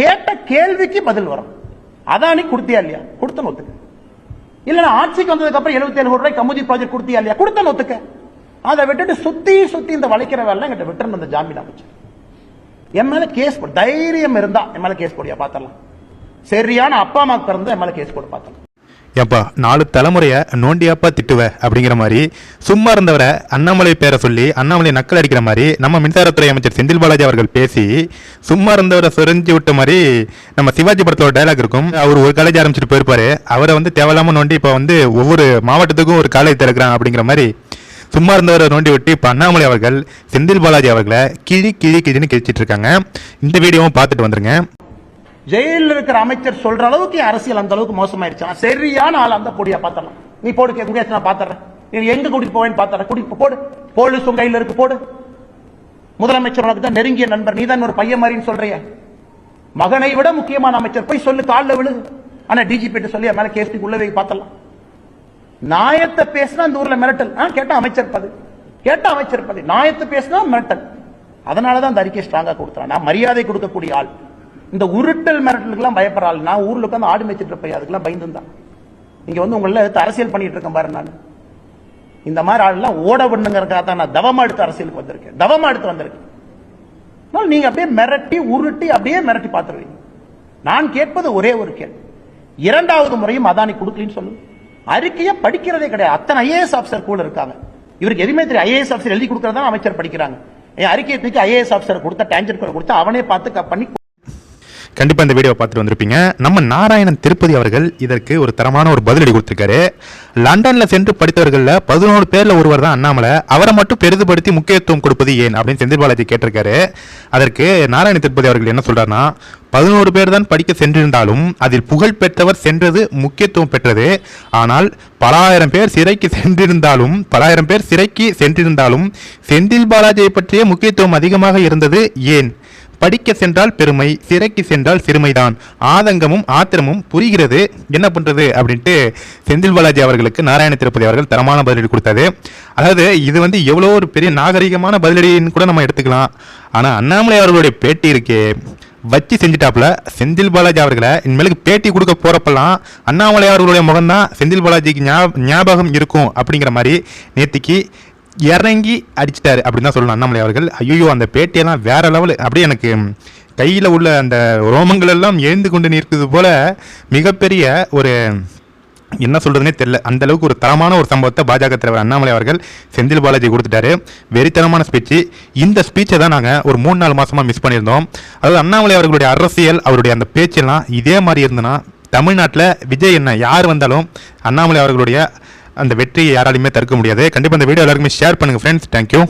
கேட்ட கேள்விக்கு பதில் வரும். அதானி கொடுத்தியா இல்லையா? கொடுத்த ஒத்துக்க இல்லைன்னா ஆட்சிக்கு வந்ததுக்கு அப்புறம் 77 கோடி ரூபாய் கமுதி ப்ராஜெக்ட் கொடுத்தியா இல்லையா? கொடுத்த ஒத்துக்க அதை விட்டுட்டு சுத்தி சுத்தி இந்த வளைக்கிற வேலை எங்கிட்ட விட்டுருந்த அந்த ஜாமீன் அமைச்சர் என் மேல கேஸ் போடு தைரியம் இருந்தா என் மேல கேஸ் போடியா பார்த்தலாம் சரியான அப்பா அம்மா பிறந்த என் மேல கேஸ் போடு பார்த்தலாம் ஏப்பா நாலு தலைமுறையை நோண்டியாப்பா திட்டுவ அப்படிங்கிற மாதிரி சும்மா இருந்தவரை அண்ணாமலை பேரை சொல்லி அண்ணாமலை நக்கல் அடிக்கிற மாதிரி நம்ம மின்சாரத்துறை அமைச்சர் செந்தில் பாலாஜி அவர்கள் பேசி சும்மா இருந்தவரை சொரிஞ்சு விட்ட மாதிரி நம்ம சிவாஜி படத்தோட டைலாக் இருக்கும். அவர் ஒரு காலேஜ் ஆரம்பிச்சுட்டு போயிருப்பாரு. அவரை வந்து தேவையில்லாமல் நோண்டி இப்போ வந்து ஒவ்வொரு மாவட்டத்துக்கும் ஒரு காலேஜ் திறக்கிறான் அப்படிங்கிற மாதிரி சும்மா இருந்தவரை நோண்டி விட்டு இப்போ அண்ணாமலை அவர்கள் செந்தில் பாலாஜி அவர்களை கிழி கிழி கிழின்னு கிழிச்சிட்டு இருக்காங்க. இந்த வீடியோவும் பார்த்துட்டு வந்துருங்க. ஜெயிலில் இருக்கிற அமைச்சர் சொல்ற அளவுக்கு அரசியல் அந்த அளவுக்கு மோசமாயிருச்சு. சரியான ஆள் அந்த பொடியா பார்த்தலாம் நீ போடு கே- முகேஷ் நான் பாத்துறேன் நீ எங்க கூட்டிட்டு போவேன்னு பாத்துறேன் கூட்டிட்டு போடு. போலீஸ் உங்க கையில் இருக்கு போடு. முதலமைச்சர் உனக்கு தான் நெருங்கிய நண்பர். நீ தான் ஒரு பையன் மாதிரின்னு சொல்றிய. மகனை விட முக்கியமான அமைச்சர். போய் சொல்லு காலில் விழு. ஆனா டிஜிபி சொல்லி மேல கேஸ் உள்ள போய் பார்த்தலாம் நாயத்தை பேசினா அந்த ஊர்ல மிரட்டல். ஆ, கேட்டா அமைச்சர் பது கேட்டா அமைச்சர் பது நாயத்தை பேசினா மிரட்டல். அதனாலதான் அந்த அறிக்கை ஸ்ட்ராங்கா கொடுத்தான் நான் மரியாதை கொடுக்கக்கூடிய ஆள். இந்த உருட்டல் மிரட்டலுக்கெல்லாம் பயப்படுறாள் நான் ஊர்ல உட்காந்து ஆடு மேய்ச்சிட்டு இருப்பேன். அதுக்கெல்லாம் பயந்து இங்கே வந்து உங்களை எடுத்து அரசியல் பண்ணிட்டு இருக்கேன் பாரு நான். இந்த மாதிரி ஆள்லாம் ஓட பண்ணுங்கிறதுக்காக தான் நான் தவமா எடுத்து அரசியலுக்கு வந்திருக்கேன். தவமா எடுத்து வந்திருக்கேன். அதனால் நீங்க அப்படியே மிரட்டி உருட்டி அப்படியே மிரட்டி பார்த்துருவீங்க. நான் கேட்பது ஒரே ஒரு கேள்வி. இரண்டாவது முறையும் அதானி கொடுக்கலன்னு சொல்லு. அறிக்கையை படிக்கிறதே கிடையாது. அத்தனை ஐஏஎஸ் ஆஃபீஸர் கூட இருக்காங்க. இவருக்கு எதுவுமே தெரியும் ஐஏஎஸ் ஆஃபீஸர் எழுதி கொடுக்கறதா அமைச்சர் படிக்கிறாங்க. என் அறிக்கையை தூக்கி ஐஏஎஸ் ஆஃபீஸர் கொடுத்த டேஞ்சர் கொடுத்த அவனே பார்த்து பண்ணி கண்டிப்பாக இந்த வீடியோ பார்த்துட்டு வந்திருப்பீங்க. நம்ம நாராயணன் திருப்பதி அவர்கள் இதற்கு ஒரு தரமான ஒரு பதிலடி கொடுத்துருக்காரு. லண்டனில் சென்று படித்தவர்களில் பதினோரு பேரில் ஒருவர் தான் அண்ணாமலை. அவரை மட்டும் பெரிதுபடுத்தி முக்கியத்துவம் கொடுப்பது ஏன் அப்படின்னு செந்தில் பாலாஜி கேட்டிருக்காரு. அதற்கு நாராயண திருப்பதி அவர்கள் என்ன சொல்கிறாருன்னா பதினோரு பேர் தான் படிக்க சென்றிருந்தாலும் அதில் புகழ் பெற்றவர் சென்றது முக்கியத்துவம் பெற்றது. ஆனால் பலாயிரம் பேர் சிறைக்கு சென்றிருந்தாலும் பலாயிரம் பேர் சிறைக்கு சென்றிருந்தாலும் செந்தில் பாலாஜியை பற்றிய முக்கியத்துவம் அதிகமாக இருந்தது ஏன்? படிக்க சென்றால் பெருமை சிறைக்கு சென்றால் சிறுமைதான். ஆதங்கமும் ஆத்திரமும் புரிகிறது. என்ன பண்ணுறது அப்படின்ட்டு செந்தில் பாலாஜி அவர்களுக்கு நாராயண திருப்பதி அவர்கள் தரமான பதிலடி கொடுத்தாரு. அதாவது இது வந்து எவ்வளோ ஒரு பெரிய நாகரிகமான பதிலடின்னு கூட நம்ம எடுத்துக்கலாம். ஆனால் அண்ணாமலை அவர்களுடைய பேட்டி இருக்கே. வச்சு செஞ்சுட்டாப்புல. செந்தில் பாலாஜி அவர்களை இனிமேலுக்கு பேட்டி கொடுக்க போகிறப்பெல்லாம் அண்ணாமலை அவர்களுடைய முகம்தான் செந்தில் பாலாஜிக்கு ஞாபகம் இருக்கும் அப்படிங்கிற மாதிரி நேத்திக்கு இறங்கி அடிச்சிட்டாரு அப்படின்னு தான் சொல்லணும். அண்ணாமலை அவர்கள் ஐயோ அந்த பேட்டியெல்லாம் வேற லெவல். அப்படியே எனக்கு கையில் உள்ள அந்த ரோமங்கள் எல்லாம் எழுந்து கொண்டு நிற்கிறது போல மிகப்பெரிய ஒரு என்ன சொல்கிறதுனே தெரியல. அந்த அளவுக்கு ஒரு தரமான ஒரு சம்பவத்தை பாஜக தலைவர் அண்ணாமலை அவர்கள் செந்தில் பாலாஜி கொடுத்துட்டாரு. வெறித்தனமான ஸ்பீச்சு இந்த ஸ்பீச்சை தான் நாங்கள் ஒரு மூணு நாலு மாதமாக மிஸ் பண்ணியிருந்தோம். அதாவது அண்ணாமலை அவர்களுடைய அரசியல் அவருடைய அந்த பேச்செல்லாம் இதே மாதிரி இருந்ததுன்னா தமிழ்நாட்டில் விஜய் என்ன யார் வந்தாலும் அண்ணாமலை அவர்களுடைய அந்த வெற்றியை யாராலையுமே தடுக்க முடியாது. கண்டிப்பாக இந்த வீடியோ எல்லாருக்குமே ஷேர் பண்ணுங்க ஃப்ரெண்ட்ஸ் தேங்க்யூ